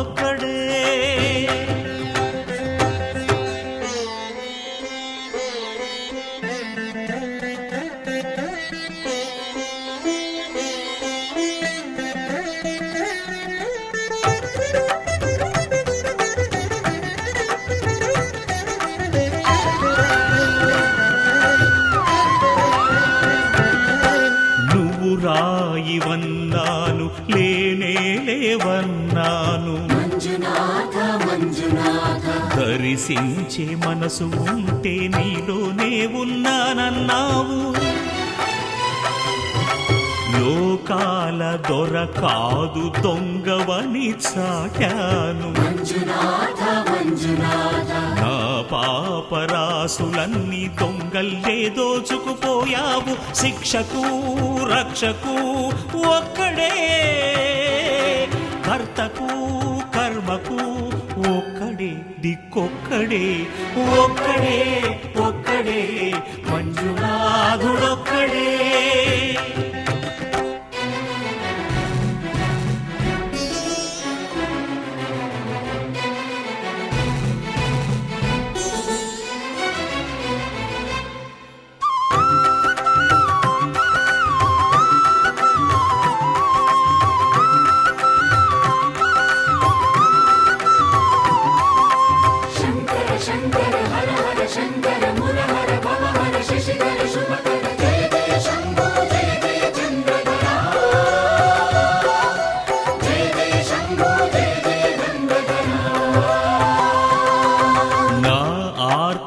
ఒక్కడే మంజునాథ దర్శించే మనసు ఉంటే నీలోనే ఉన్నానన్నావు. లోకాల దొర కాదు దొంగవని చాటాను. నా పాపరాసులన్నీ దొంగల్లే దోచుకుపోయావు. శిక్షకు రక్షకు ఒక్కడే. కర్తకు కర్మకు ఒక్కడే దిక్కొక్కడే ఒక్కడే ఒక్కడే మంజునాథుడొక్కడే.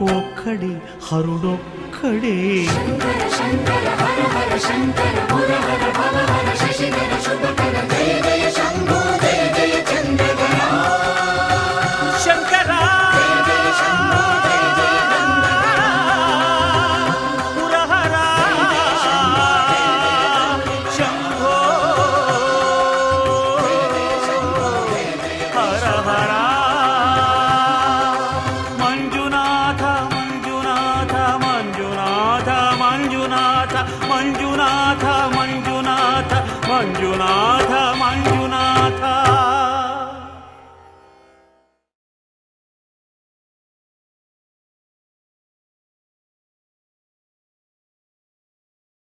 ఒక్కడే హరుడొక్కడే. Hara Hara Manjunatha Manjunatha Manjunatha